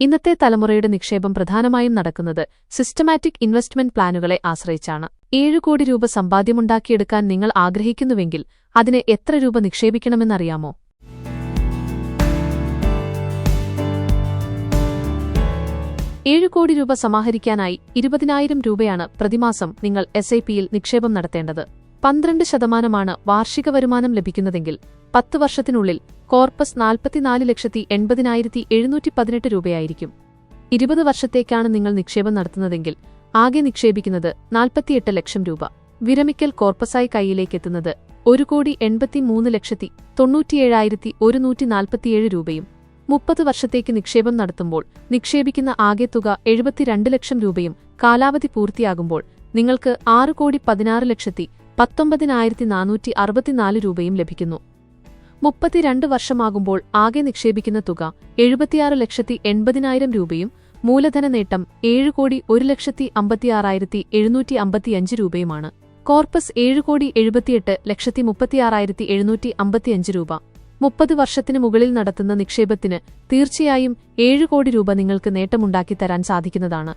ഇന്നത്തെ തലമുറയുടെ നിക്ഷേപം പ്രധാനമായും നടക്കുന്നത് സിസ്റ്റമാറ്റിക് ഇൻവെസ്റ്റ്മെന്റ് പ്ലാനുകളെ ആശ്രയിച്ചാണ്. ഏഴു കോടി രൂപ സമ്പാദ്യമുണ്ടാക്കിയെടുക്കാൻ നിങ്ങൾ ആഗ്രഹിക്കുന്നുവെങ്കിൽ അതിന് എത്ര രൂപ നിക്ഷേപിക്കണമെന്നറിയാമോ? ഏഴു കോടി രൂപ സമാഹരിക്കാനായി ഇരുപതിനായിരം രൂപയാണ് പ്രതിമാസം നിങ്ങൾ എസ് ഐ പിയിൽ നിക്ഷേപം നടത്തേണ്ടത്. പന്ത്രണ്ട് ശതമാനമാണ് വാർഷിക വരുമാനം ലഭിക്കുന്നതെങ്കിൽ പത്ത് വർഷത്തിനുള്ളിൽ കോർപ്പസ് നാൽപ്പത്തിനാല് ലക്ഷത്തി എൺപതിനായിരത്തി എഴുന്നൂറ്റി പതിനെട്ട് രൂപയായിരിക്കും. ഇരുപത് വർഷത്തേക്കാണ് നിങ്ങൾ നിക്ഷേപം നടത്തുന്നതെങ്കിൽ ആകെ നിക്ഷേപിക്കുന്നത് നാൽപ്പത്തിയെട്ട് ലക്ഷം രൂപ. വിരമിക്കൽ കോർപ്പസായി കൈയിലേക്കെത്തുന്നത് ഒരു കോടി എൺപത്തി മൂന്ന് ലക്ഷത്തി തൊണ്ണൂറ്റിയേഴായിരത്തി ഒരുന്നൂറ്റി നാൽപ്പത്തിയേഴ് രൂപയും മുപ്പത് വർഷത്തേക്ക് നിക്ഷേപം നടത്തുമ്പോൾ നിക്ഷേപിക്കുന്ന ആകെ തുക എഴുപത്തിരണ്ട് ലക്ഷം രൂപയും കാലാവധി പൂർത്തിയാകുമ്പോൾ നിങ്ങൾക്ക് ആറ് കോടി പതിനാറ് ലക്ഷത്തി പത്തൊമ്പതിനായിരത്തി നാനൂറ്റി അറുപത്തിനാല് രൂപയും ലഭിക്കുന്നു. മുപ്പത്തിരണ്ട് വർഷമാകുമ്പോൾ ആകെ നിക്ഷേപിക്കുന്ന തുക എഴുപത്തിയാറ് ലക്ഷത്തി എൺപതിനായിരം രൂപയും മൂലധന നേട്ടം ഏഴ് കോടി ഒരു ലക്ഷത്തി അമ്പത്തിയാറായിരത്തി എഴുന്നൂറ്റി അമ്പത്തിയഞ്ച് രൂപയുമാണ്. കോർപ്പസ് ഏഴ് കോടി എഴുപത്തിയെട്ട് ലക്ഷത്തി മുപ്പത്തിയാറായിരത്തി എഴുന്നൂറ്റി അമ്പത്തിയഞ്ച് രൂപ. മുപ്പത് വർഷത്തിന് മുകളിൽ നടത്തുന്ന നിക്ഷേപത്തിന് തീർച്ചയായും ഏഴ് കോടി രൂപ നിങ്ങൾക്ക് നേട്ടമുണ്ടാക്കി തരാൻ സാധിക്കുന്നതാണ്.